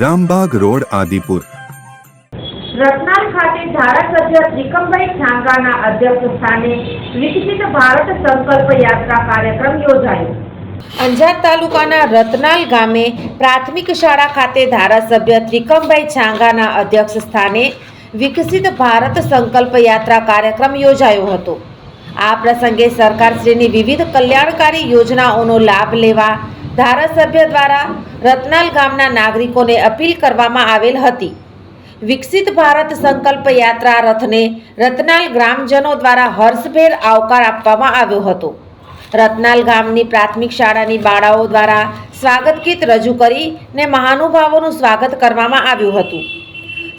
Rambag road Adipur. Ratnal ખાતે ધારાસભ્ય ત્રિકમભાઈ છાંગાના અધ્યક્ષ સ્થાને વિકસિત ભારત સંકલ્પ યાત્રા કાર્યક્રમ યોજાયો. અંજાર તાલુકાના રતનાલ ગામે પ્રાથમિક શાળા ખાતે ધારાસભ્ય ત્રિકમભાઈ છાંગાના અધ્યક્ષ સ્થાને વિકસિત ભારત સંકલ્પ યાત્રા કાર્યક્રમ યોજાયો હતો. આ પ્રસંગે સરકારશ્રીની વિવિધ કલ્યાણકારી યોજનાઓનો લાભ લેવા ધારાસભ્ય દ્વારા રતનાલ ગામના નાગરિકોને અપીલ કરવામાં આવેલ હતી. વિકસિત ભારત સંકલ્પ યાત્રા રથને રતનાલ ગ્રામજનો દ્વારા હર્ષભેર આવકાર આપવામાં આવ્યો હતો. રતનાલ ગામની પ્રાથમિક શાળાની બાળાઓ દ્વારા સ્વાગત ગીત રજૂ કરીને મહાનુભાવોનું સ્વાગત કરવામાં આવ્યું હતું.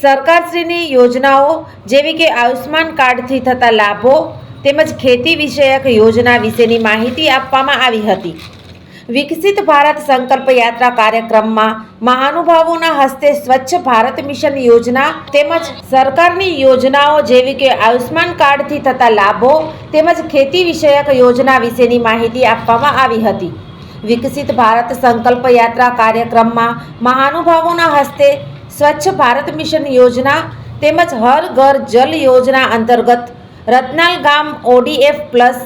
સરકારશ્રીની યોજનાઓ જેવી કે આયુષ્માન કાર્ડથી થતા લાભો તેમજ ખેતી વિષયક યોજના વિશેની માહિતી આપવામાં આવી હતી. વિકસિત ભારત સંકલ્પ યાત્રા કાર્યક્રમમાં મહાનુભાવોના હસ્તે સ્વચ્છ ભારત મિશન યોજના તેમજ સરકારની યોજનાઓ જેવી કે આયુષ્માન કાર્ડથી થતા લાભો તેમજ ખેતી વિષયક યોજના વિશેની માહિતી આપવામાં આવી હતી. વિકસિત ભારત સંકલ્પ યાત્રા કાર્યક્રમમાં મહાનુભાવોના હસ્તે સ્વચ્છ ભારત મિશન યોજના તેમજ હર ઘર જલ યોજના અંતર્ગત રત્નાલ ગામ ઓડીએફ પ્લસ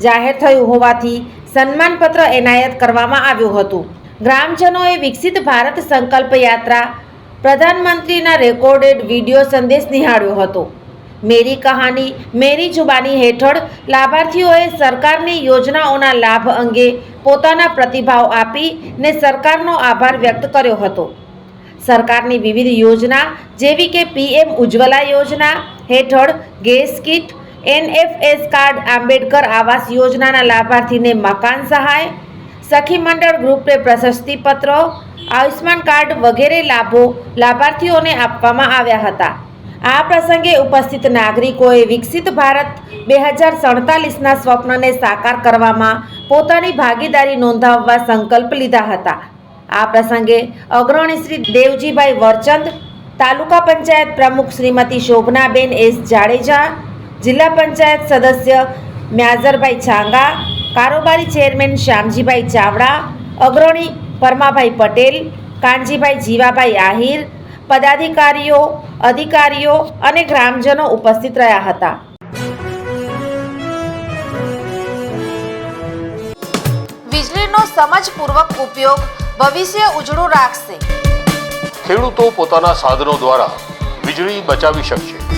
જાહેર થયું હોવાથી સન્માનપત્ર એનાયત કરવામાં આવ્યું હતું. ગ્રામજનોએ વિકસિત ભારત સંકલ્પ યાત્રા પ્રધાનમંત્રીના રેકોર્ડેડ વીડિયો સંદેશ નિહાળ્યો હતો. મેરી કહાની, મેરી જુબાની હેઠળ લાભાર્થીઓએ સરકારની યોજનાઓના લાભ અંગે પોતાના પ્રતિભાવ આપીને સરકારનો આભાર વ્યક્ત કર્યો હતો. સરકારની વિવિધ યોજના જેવી કે પીએમ ઉજ્જવલા યોજના હેઠળ gas kit NFS card Ambedkar આવાસ યોજનાના લાભાર્થીને મકાન સહાય, સખી મંડળ ગ્રુપને પ્રશસ્તિપત્રો આયુષ્માન કાર્ડ વગેરે લાભો લાભાર્થીઓને આપવામાં આવ્યા હતા. આ પ્રસંગે ઉપસ્થિત નાગરિકોએ વિકસિત ભારત બે હજાર સડતાલીસના સ્વપ્નને સાકાર કરવામાં પોતાની ભાગીદારી નોંધાવવા સંકલ્પ લીધા હતા. આ પ્રસંગે અગ્રણી શ્રી દેવજીભાઈ વરચંદ, તાલુકા પંચાયત પ્રમુખ શ્રીમતી શોભનાબેન એસ જાડેજા જિલ્લા પંચાયત સદસ્ય મ્યાઝરભાઈ છાંગા કારોબારી ચેરમેન શ્યામજીભાઈ ચાવડા અગ્રણી પરમાભાઈ પટેલ કાનજીભાઈ જીવાભાઈ આહિર પદાધિકારીઓ અધિકારીઓ અને ગ્રામજનો ઉપસ્થિત રહ્યા હતા. વીજળીનો સમજપૂર્વક ઉપયોગ ભવિષ્ય ઉજળું રાખશે. ખેડૂતો પોતાના સાધનો દ્વારા વીજળી બચાવી શકશે.